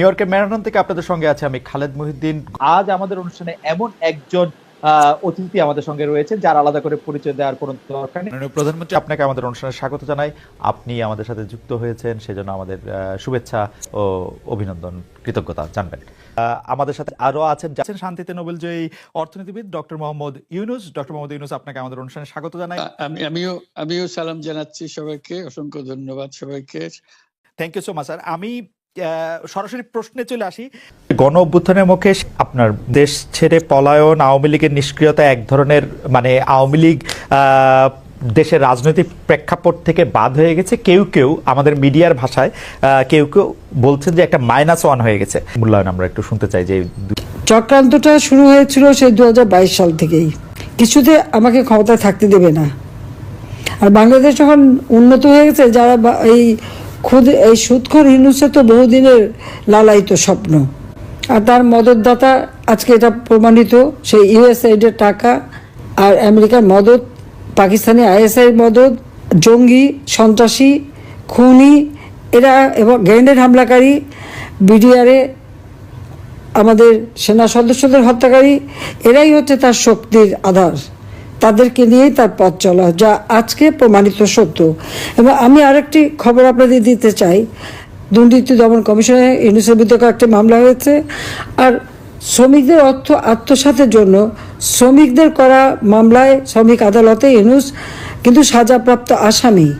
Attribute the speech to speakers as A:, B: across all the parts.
A: New ইয়র্কের marathon থেকে আপনাদের সঙ্গে আছে আমি খালেদ মহিউদ্দিন আজ আমাদের অনুষ্ঠানে এমন একজন অতিথি আমাদের সঙ্গে রয়েছেন যার আলাদা করে পরিচয় দেওয়ার কোনো দরকার নেই। মাননীয় প্রধানমন্ত্রী আপনাকে আমাদের অনুষ্ঠানে স্বাগত জানাই। আপনি আমাদের সাথে যুক্ত হয়েছেন সেজন্য আমাদের শুভেচ্ছা ও অভিনন্দন কৃতজ্ঞতা জানবেন। আমাদের সাথে আরও আছেন যাচ্ছেন শান্তিতে নোবেল জয়ী অর্থনীতিবিদ ডক্টর মোহাম্মদ ইউনুস। ডক্টর মোহাম্মদ ইউনুস আপনাকে আমাদের অনুষ্ঠানে স্বাগত জানাই।
B: আমি আমিও আমিও সালাম জানাচ্ছি সবাইকে। অসংখ্য ধন্যবাদ সবাইকে।
A: Thank you so much sir আমি সরাসরি প্রশ্নে চলে আসি। গণ অভ্যুত্থানের মুখে আপনার দেশ ছেড়ে পলায়ন আওয়ামী লীগের নিষ্ক্রিয়তা এক ধরনের মানে আওয়ামী লীগ আহ, দেশের রাজনৈতিক প্রেক্ষাপট থেকে বাদ হয়ে গেছে। কেউ কেউ আমাদের মিডিয়ার ভাষায় আহ, কেউ কেউ বলছেন যে একটা মাইনাস ওয়ান হয়ে গেছে। মূল্যায়ন আমরা একটু শুনতে চাই যে
C: চক্রান্তটা শুরু হয়েছিল সেই দু হাজার বাইশ সাল থেকেই। কিছুতে আমাকে ক্ষমতায় থাকতে দেবে না। আর বাংলাদেশ যখন উন্নত হয়ে গেছে যারা বা- এই খুদ, এই সুৎখর হিন্দুসে তো বহুদিনের লালায়িত স্বপ্ন। আর তার মদতদাতা, আজকে এটা প্রমাণিত, সেই ইউএসআইডের টাকা আর আমেরিকার মদত, পাকিস্তানি আইএসআই মদত, জঙ্গি, সন্ত্রাসী, খুনি, এরা এবং গ্রেনেড হামলাকারী, বিডিআরে, আমাদের সেনা সদস্যদের হত্যাকারী, এরাই হচ্ছে তার শক্তির আধার। তাদেরকে নিয়েই তার পথ চলা, যা আজকে প্রমাণিত সত্য। এবং আমি আরেকটি খবর আপনাদের দিতে চাই। দুর্নীতি দমন কমিশনে ইউনিসের বিরুদ্ধে একটা মামলা হয়েছে। আর শ্রমিকদের অর্থ আত্মসাতের জন্য শ্রমিকদের করা মামলায় শ্রমিক আদালতে ইউনুস কিন্তু সাজাপ্রাপ্ত আসামি।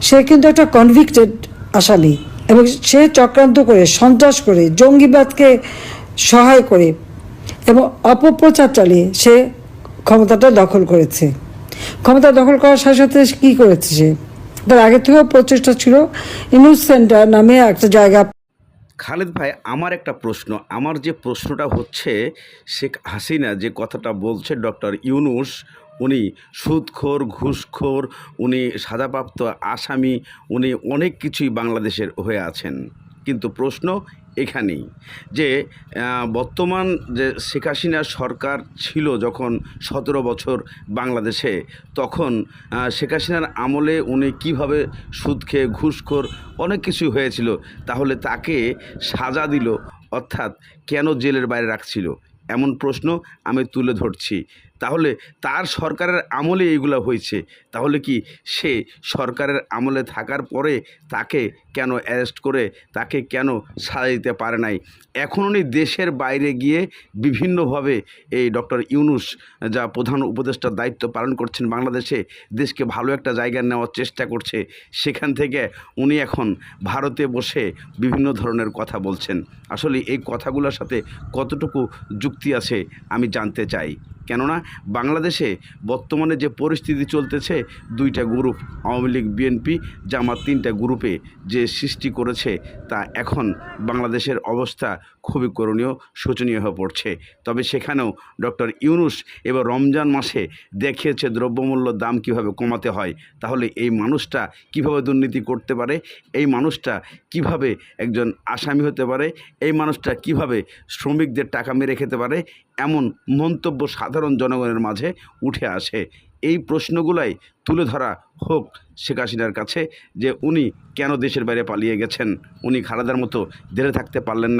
C: সে কিন্তু একটা কনভিক্টেড আসামি। এবং সে চক্রান্ত করে, সন্ত্রাস করে, জঙ্গিবাদকে সহায় করে এবং অপপ্রচার চালিয়ে সে ক্ষমতাটা দখল করেছে। ক্ষমতা দখল করার সাথে সাথে কী করেছে সে? তার আগে থেকেও প্রচেষ্টা ছিল। ইনুস সেন্টার নামে একটা জায়গা।
D: খালেদ ভাই, আমার একটা প্রশ্ন। আমার যে প্রশ্নটা হচ্ছে, শেখ হাসিনা যে কথাটা বলছে ডক্টর ইউনুস, উনি সুদখোর, ঘুষখোর, উনি সাজাপ্রাপ্ত আসামি, উনি অনেক কিছুই বাংলাদেশের হয়ে আছেন। কিন্তু প্রশ্ন এখানেই যে বর্তমান যে শেখ হাসিনার সরকার ছিল যখন সতেরো বছর বাংলাদেশে, তখন শেখ হাসিনার আমলে উনি কীভাবে সুদ খেয়ে ঘুষখোর অনেক কিছু হয়েছিল, তাহলে তাকে সাজা দিল, অর্থাৎ কেন জেলের বাইরে রাখছিল? এমন প্রশ্ন আমি তুলে ধরছি। তাহলে তার সরকারের আমলে এইগুলো হয়েছে। তাহলে কি সে সরকারের আমলে থাকার পরে তাকে কেন অ্যারেস্ট করে, তাকে কেন সাজা দিতে পারে নাই? এখন উনি দেশের বাইরে গিয়ে বিভিন্নভাবে এই ডক্টর ইউনুস যা প্রধান উপদেষ্টার দায়িত্ব পালন করছেন বাংলাদেশে, দেশকে ভালো একটা জায়গা নেওয়ার চেষ্টা করছে, সেখান থেকে উনি এখন ভারতে বসে বিভিন্ন ধরনের কথা বলছেন। আসলে এই কথাগুলোর সাথে কতটুকু যুক্তি আছে আমি জানতে চাই। কেননা বাংলাদেশে বর্তমানে যে পরিস্থিতি চলতেছে, দুইটা গ্রুপ, আওয়ামী লীগ বিএনপি জামাত তিনটা গ্রুপে যে সৃষ্টি করেছে, তা এখন বাংলাদেশের অবস্থা খুবই করণীয়, শোচনীয় হয়ে পড়ছে। তবে সেখানেও ডক্টর ইউনুস এবার রমজান মাসে দেখিয়েছে দ্রব্যমূল্য দাম কীভাবে কমাতে হয়, তাহলে এই মানুষটা কীভাবে দুর্নীতি করতে পারে, এই মানুষটা কীভাবে একজন আসামি হতে পারে, এই মানুষটা কীভাবে শ্রমিকদের টাকা মেরে খেতে পারে এমন মন্তব্য সাধারণ জনগণের মাঝে উঠে আসে। এই প্রশ্নগুলাই তুলে ধরা হোক শেখ হাসিনার কাছে যে উনি কেন দেশের বাইরে পালিয়ে গেছেন, উনি খালাদার মতো দেড়ে থাকতে পারলেন না।